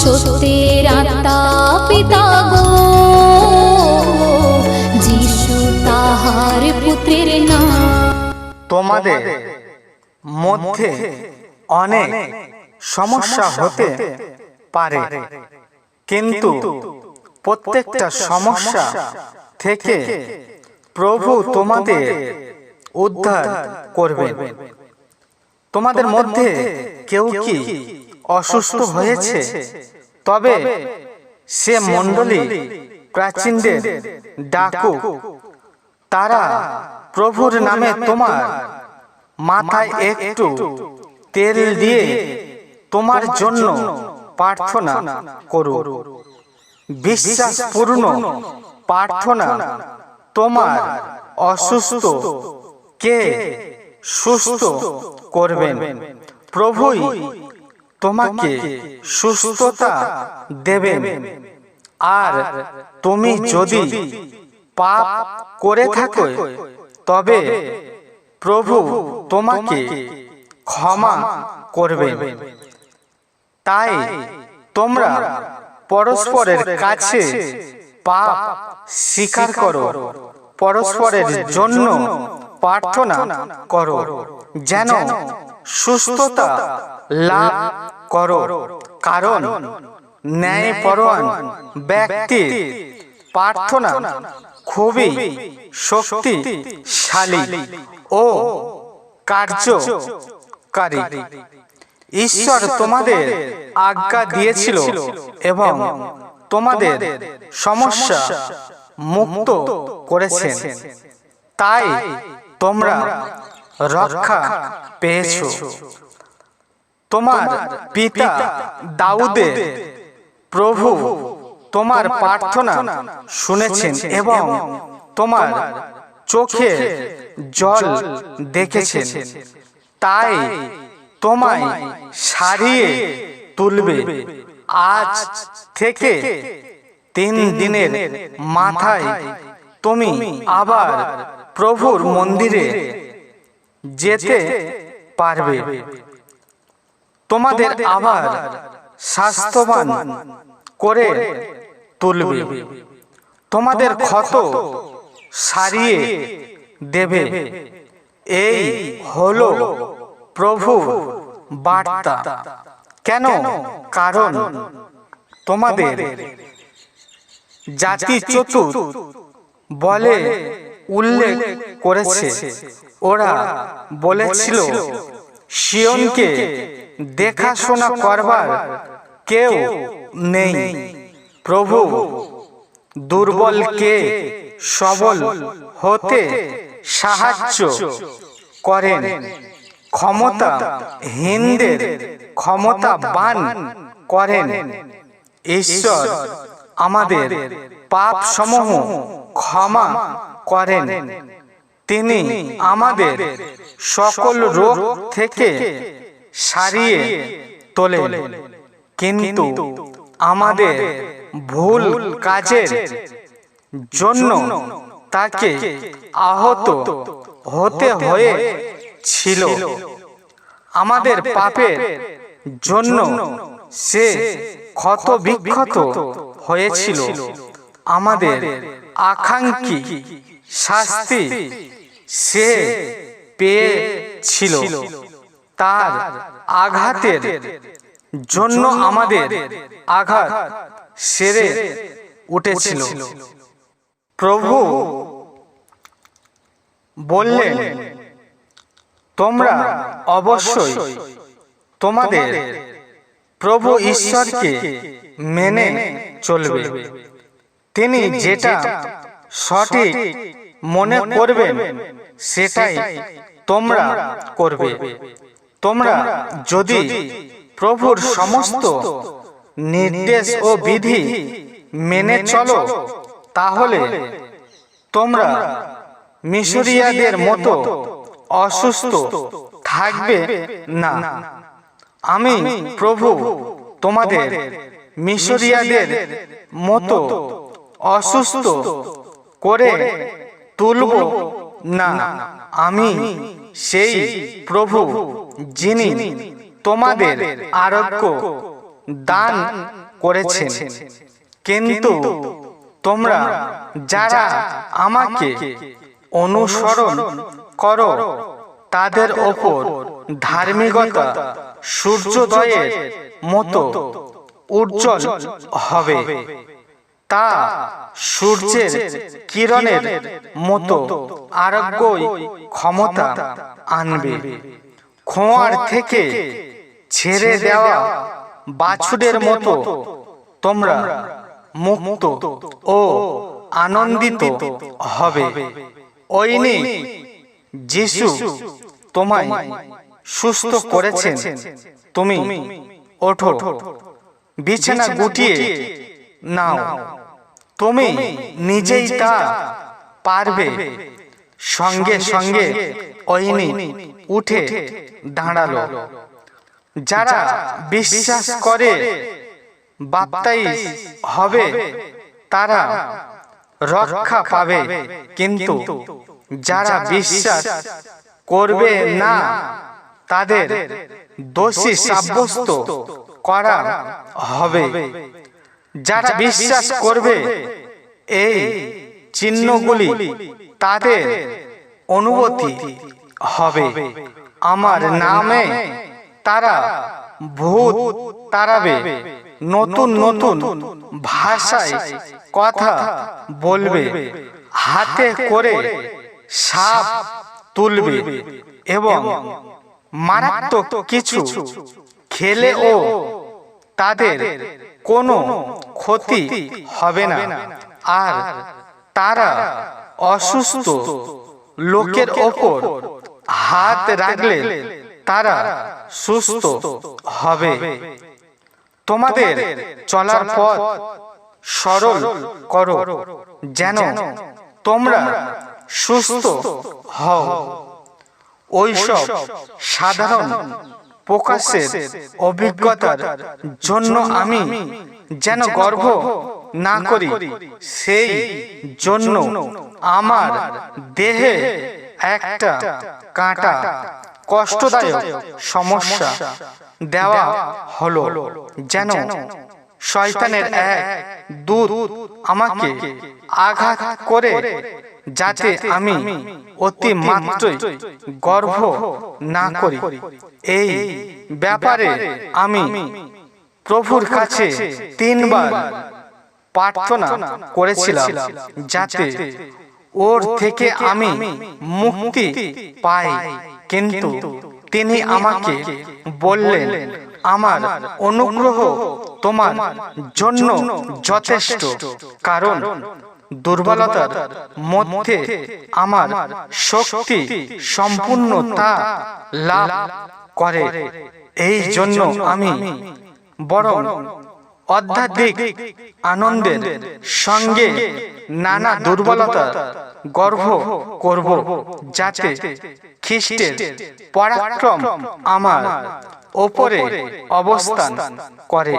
সত্যের আত্মা পিতা গো। যিশু তাহার পুত্রের নাম। তোমাদের মধ্যে অনেক সমস্যা হতে পারে। কিন্তু প্রত্যেকটা সমস্যা থেকে প্রভু তোমাদের উদ্ধার করবে তোমাদের মধ্যে কেউ কি অসুস্থ হয়েছে। তবে সে মণ্ডলী প্রাচীনদের ডাকুক। তারা প্রভুর নামে তোমার মাথায় একটু তেল দিয়ে তোমার জন্য প্রার্থনা করো। বিশ্বাসপূর্ণ প্রার্থনা তোমার অসুস্থ কে সুস্থ করবেন। প্রভুই তোমাকে সুস্থতা দেবেন। আর তুমি যদি পাপ করে থাকো, তবে প্রভু তোমাকে ক্ষমা করবে। তাই তোমরা পরস্পরের কাছে পাপ স্বীকার করো। পরস্পরের জন্য প্রার্থনা করো যেন সুস্থতা লাভ করো। কারণ ন্যায়পরোয়ান ব্যক্তির প্রার্থনা খুবই শক্তিশালী ও কার্যকারী। ঈশ্বর তোমাদের আজ্ঞা দিয়েছিল এবং তোমাদের সমস্যা মুক্ত করেছেন। তাই তোমরা রক্ষা পেয়েছ। তোমার পিতা দাউদের প্রভু তোমার প্রার্থনা শুনেছেন এবং তোমার চোখে জল দেখেছেন। তাই তোমায় সারিয়ে তুলবে। আজ থেকে তিন দিনের মাথায় তুমি আবার প্রভুর মন্দিরে যেতে পারবে। তোমাদের আবার স্বাস্থ্যবান করে তুলবে। তোমাদের ক্ষত সারিয়ে দেবে। এই হলো প্রভু বার্তা। কেন? কারণ তোমাদের জাতি চতুর বলে উল্লেখ করেছে। ওরা বলেছিল শিয়নকে দেখাশোনা করবার কেউ নেই। প্রভু দুর্বলকে সবল হতে সাহায্য করেন। ক্ষমতা হিনদের ক্ষমতা বান করেন। ঈশ্বর আমাদের পাপ সমূহ ক্ষমা করেন। তিনি আমাদের সকল রোগ থেকে সারিয়ে তোলেন। কিন্তু আমাদের ভুল কাজের জন্য তাকে আহত হতে হয়েছিল আমাদের পাপের জন্য সে ক্ষত বিক্ষত হয়েছিল। আমাদের আকাঙ্ক্ষী শাস্তি সে পেয়েছিল। তার আঘাতের জন্য আমাদের আঘাত সেরে উঠেছিল। প্রভু বললেন তোমরা অবশ্যই তোমাদের প্রভু ঈশ্বরকে মেনে চলবে। তিনি যেটা সঠিক মনে করবেন সেটাই তোমরা করবে। তোমরা যদি প্রভুর সমস্ত নির্দেশ ও বিধি মেনে চলো তাহলে তোমরা মিশরিয়াদের মতো অসুস্থ থাকবে না। আমি প্রভু তোমাদের মিশরিয়াদের মতো অসুস্থ করে তুলব না। আমি সেই প্রভু যিনি তোমাদের আরোগ্য দান করেছেন। কিন্তু তোমরা যারা আমাকে অনুসরণ করো তাদের ওপর ধার্মিকতা সূর্যোদয়ের মতো উজ্জ্বল হবে। তা সূর্যের কিরণের মতো আরোগ্যই ক্ষমতা আনবে। খোঁয়ার থেকে ছেড়ে দেওয়া বাছুরের মতো তোমরা মুক্ত ও আনন্দিত হবে। ওইনি যিশু তোমায় সুস্থ করেছেন। তুমি ওঠো। বিছানা গুটিয়ে নাও। তুমি নিজেই তা পারবে। সঙ্গে সঙ্গে ওইনি উঠে দাঁড়াল। যারা বিশ্বাস করে বাপ্তাইজ হবে, তারা রক্ষা পাবে। কিন্তু যারা বিশ্বাস করবে না, তাদের দোষী সাব্যস্ত করা হবে। যারা বিশ্বাস করবে এই চিহ্নগুলি তাদের অনুভূতি হবে। আমার নামে তারা ভূত তারাবে নতুন নতুন ভাষায় কথা বলবে। হাতে করে সাপ তুলবে। এবং মারাত্মক কিছু খেলেও তাদের কোনো ক্ষতি হবে না। আর তারা অসুস্থ লোকের ওপর হাত রাখলে তারা সুস্থ হবে। তোমাদের চলার পথ সরল করো, যেন তোমরা সুস্থ হও। ওইসব সাধারণ প্রকাশের অভিজ্ঞতার জন্য আমি যেন গর্ব না করি, সেই জন্য আমার দেহে একটা কাঁটা কষ্টদায়ক সমস্যা দেওয়া হলো, যেন শয়তানের এক দূত আমাকে আঘাত করে যাতে আমি অতি মাত্রই গর্ভ না করি। এই ব্যাপারে আমি প্রভুর কাছে তিনবার প্রার্থনা করেছিলাম যাতে ওর থেকে আমি মুক্তি পাই। কিন্তু তিনি আমাকে বললেন আমার অনুগ্রহ তোমার জন্য যথেষ্ট। কারণ দুর্বলতার মধ্যে আমার শক্তি সম্পূর্ণতা লাভ করে। এই জন্য আমি বরং অধ্যাত্মিক আনন্দের সঙ্গে নানা দুর্বলতা গর্ব করব, যাতে খ্রিস্টের পরাক্রম আমার ওপরে অবস্থান করে।